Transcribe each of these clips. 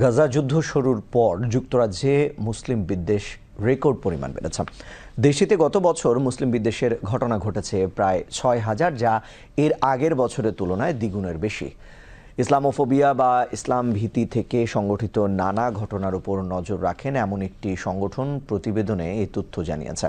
গাজা যুদ্ধ শুরুর পর যুক্তরাজ্যে মুসলিম বিদ্বেষ রেকর্ড পরিমাণ বেড়েছে। দেশটিতে গত বছর মুসলিম বিদ্বেষের ঘটনা ঘটেছে প্রায় ছয় হাজার, যা এর আগের বছরের তুলনায় দ্বিগুণের বেশি। ইসলামোফোবিয়া বা ইসলাম ভীতি থেকে সংগঠিত নানা ঘটনার উপর নজর রাখেন এমন একটি সংগঠন প্রতিবেদনে এই তথ্য জানিয়েছে।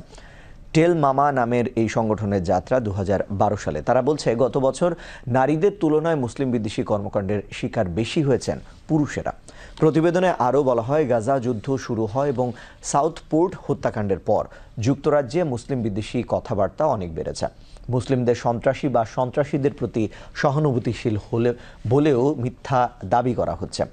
টেল মামা নামের এই সংগঠনের যাত্রা দু হাজার বারো সালে। তারা বলছে, গত বছর নারীদের তুলনায় মুসলিম বিদ্বেষী কর্মকাণ্ডের শিকার বেশি হয়েছেন পুরুষেরা। প্রতিবেদনে আরও বলা হয়, গাজা যুদ্ধ শুরু হয় এবং সাউথ পোর্ট হত্যাকাণ্ডের পর যুক্তরাজ্যে মুসলিম বিদ্বেষী কথাবার্তা অনেক বেড়েছে। মুসলিমদের সন্ত্রাসী বা সন্ত্রাসীদের প্রতি সহানুভূতিশীল হলে, বলেও মিথ্যা দাবি করা হচ্ছে।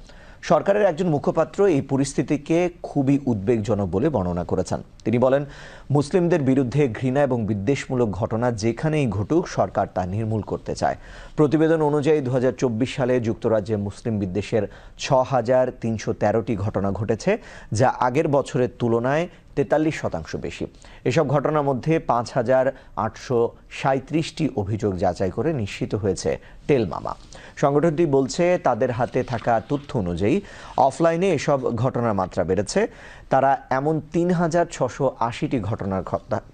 সরকারের একজন মুখপাত্র এই পরিস্থিতিকে খুবই উদ্বেগজনক বলে বর্ণনা করেছেন। তিনি বলেন, মুসলিমদের বিরুদ্ধে ঘৃণা এবং বিদ্বেষমূলক ঘটনা যেখানেই ঘটুক, সরকার তা নির্মূল করতে চায়। প্রতিবেদন অনুযায়ী দু হাজার চব্বিশ সালে যুক্তরাজ্যে মুসলিম বিদ্বেষের ছ হাজার তিনশো তেরোটি ঘটনা ঘটেছে, যা আগের বছরের তুলনায় তেতাল্লিশ শতাংশ বেশি। এসব ঘটনার মধ্যে পাঁচ হাজার আটশো সাঁত্রিশটি অভিযোগ যাচাই করে নিশ্চিত হয়েছে টেলমামা সংগঠনটি বলছে, তাদের হাতে থাকা তথ্য অনুযায়ী অফলাইনে এসব ঘটনার মাত্রা বেড়েছে। তারা এমন তিন হাজার ছশো আশিটি ঘটনার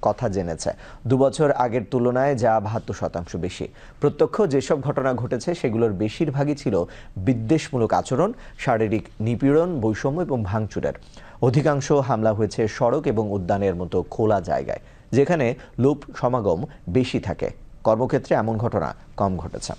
কথা- জেনেছে। দুবছর আগের তুলনায় যা বাহাত্তর শতাংশ বেশি। প্রত্যক্ষ যেসব ঘটনা ঘটেছে, সেগুলোর বেশিরভাগই ছিল বিদ্বেষমূলক আচরণ, শারীরিক নিপীড়ন, বৈষম্য এবং ভাঙচুরের। অধিকাংশ হামলা হয়েছে সড়ক এবং উদ্যানের মতো খোলা জায়গায়, যেখানে লোক সমাগম বেশি থাকে। কর্মক্ষেত্রে এমন ঘটনা কম ঘটেছে।